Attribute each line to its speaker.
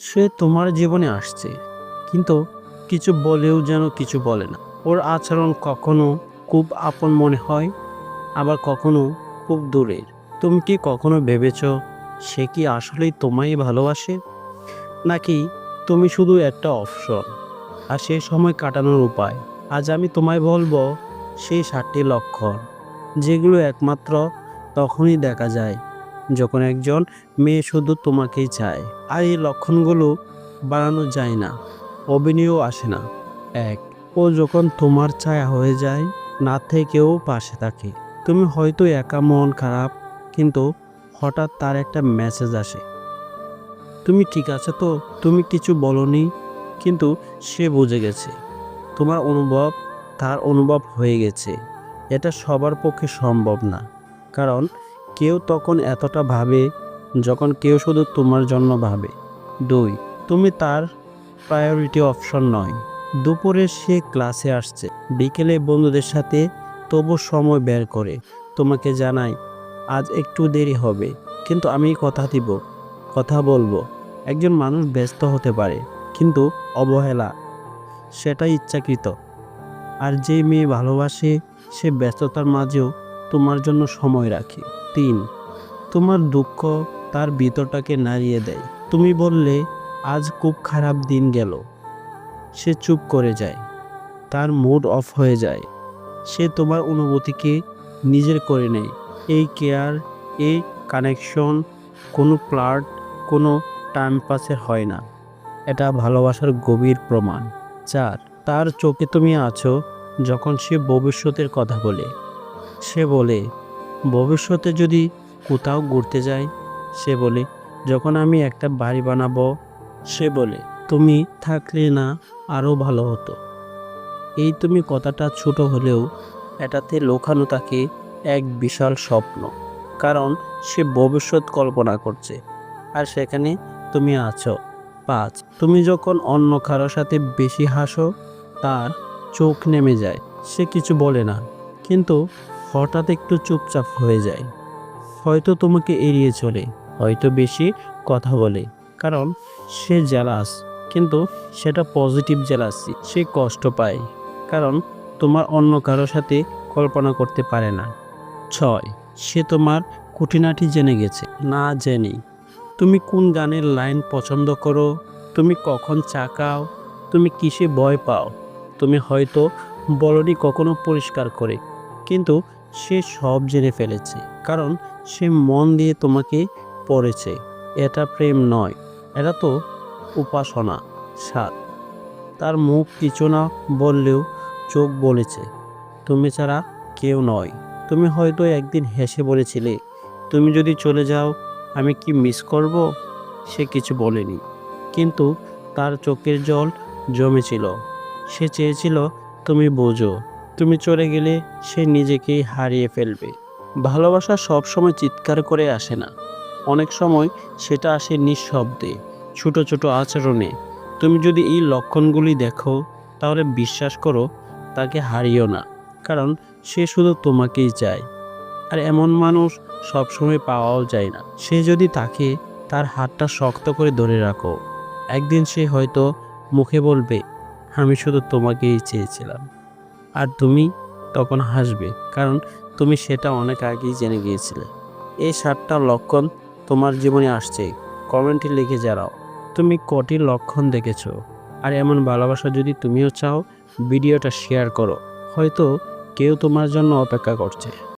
Speaker 1: সে তোমার জীবনে আসছে, কিন্তু কিছু বলেও যেন কিছু বলে না। ওর আচরণ কখনো খুব আপন মনে হয়, আবার কখনো খুব দূরের। তুমি কি কখনো ভেবেছ সে কি আসলেই তোমায় ভালোবাসে? নাকি তুমি শুধু একটা অপশন, আর সেই সময় কাটানোর উপায়? আজ আমি তোমায় বলব, সেই সাতটি লক্ষণ, যেগুলো একমাত্র তখনই দেখা যায় যখন একজন মেয়ে শুধু তোমাকেই চায়, আর এই লক্ষণগুলো বাড়ানো যায় না, অভিনয়ও আসে না। এক, ও যখন তোমার ছায়া হয়ে যায়, না থেকেও পাশে থাকে। তুমি হয়তো একা মন খারাপ, কিন্তু হঠাৎ তার একটা মেসেজ আসে। তুমি ঠিক আছে তো? তুমি কিছু বলনি, কিন্তু সে বুঝে গেছে। তোমার অনুভব, তার অনুভব হয়ে গেছে। এটা সবার পক্ষে সম্ভব না। কারণ কেউ তখন এতটা ভাবে যখন কেউ শুধু তোমার জন্য ভাবে। দুই, তুমি তার প্রায়োরিটি অপশন নয়। দুপুরে সে ক্লাসে আসছে। বিকেলে বন্ধুদের সাথে তবু সময় বের করে। তোমাকে জানাই, আজ একটু দেরি হবে, কিন্তু আমি কথা দিব, কথা বলব। একজন মানুষ ব্যস্ত হতে পারে, কিন্তু অবহেলা সেটা ইচ্ছাকৃত। আর যে মেয়ে ভালোবাসে, সে ব্যস্ততার মাঝেও তোমার জন্য সময় রাখে। তিন, তোমার দুঃখ তার ভিতরটাকে নাড়িয়ে দেয়। তুমি বললে, আজ খুব খারাপ দিন গেল। সে চুপ করে যায়। তার মুড অফ হয়ে যায়। সে তোমার অনুভূতিকে নিজের করে নেয়। এই কেয়ার, এই কানেকশন কোনো প্লাট কোনো টাইম পাসের হয় না। এটা ভালোবাসার গভীর প্রমাণ। চার, তার চোখে তুমি আছো যখন সে ভবিষ্যতের কথা বলে। সে বলে ভবিষ্যতে যদি কোথাও ঘুরতে যাই, সে বলে, যখন আমি একটা বাড়ি বানাবো, সে বলে, তুমি থাকলে না আরও ভালো হতো। এই তুমি কথাটা ছোট হলেও এটাতে লোকানো তাকে এক বিশাল স্বপ্ন, কারণ সে ভবিষ্যৎ কল্পনা করছে। আর সেখানে তুমি আছো, পাঁচ। তুমি যখন অন্য কারোর সাথে বেশি হাসো, তার চোখ নেমে যায়। সে কিছু বলে না, কিন্তু হঠাৎ একটু চুপচাপ হয়ে যায়। হয়তো তোমাকে এড়িয়ে চলে, হয়তো বেশি কথা বলে, কারণ সে জেলাস কিন্তু সেটা পজিটিভ জেলাসি সে কষ্ট পায়, কারণ তোমার অন্য কারোর সাথে কল্পনা করতে পারে না। ছয়, সে তোমার খুঁটিনাটি জেনে গেছে, না জেনেই। তুমি কোন গানের লাইন পছন্দ করো? তুমি কখন চা খাও? তুমি কিসে ভয় পাও? তুমি হয়তো বলনি কখনো পরিষ্কার করে, কিন্তু সে সব জেনে ফেলেছে, কারণ সে মন দিয়ে তোমাকে পড়েছে। এটা প্রেম নয়, এটা তো উপাসনা সাত তার মুখ কিছু না বললেও চোখ বলেছে, তুমি ছাড়া কেউ নয়। তুমি হয়তো একদিন হেসে বলেছিলে, তুমি যদি চলে যাও, আমি কি মিস করব? সে কিছু বলেনি। কিন্তু তার চোখের জল জমেছিল। সে চেয়েছিল, তুমি বোঝো তুমি চলে গেলে সে নিজেকেই হারিয়ে ফেলবে। ভালোবাসা সব সময় চিৎকার করে আসে না। অনেক সময় সেটা আসে নিঃশব্দে, ছোট ছোট আচরণে। তুমি যদি এই লক্ষণগুলি দেখো, তাহলে বিশ্বাস করো তাকে হারিও না, কারণ সে শুধু তোমাকেই চায়। আর এমন মানুষ সবসময় পাওয়াও যায় না। সে যদি তাকে তার হাতটা শক্ত করে ধরে রাখো, একদিন সে হয়তো মুখে বলবে, আমি শুধু তোমাকেই চেয়েছিলাম। আর তুমি তখন হাসবে, কারণ তুমি সেটা অনেক আগেই জেনে গিয়েছিলে। এই সাতটা লক্ষণ তোমার জীবনে আসছে কমেন্টে লিখে জানাও। তুমি কটি লক্ষণ দেখেছ? আর এমন ভালোবাসা যদি তুমিও চাও, ভিডিওটা শেয়ার করো। হয়তো কেউ তোমার জন্য অপেক্ষা করছে।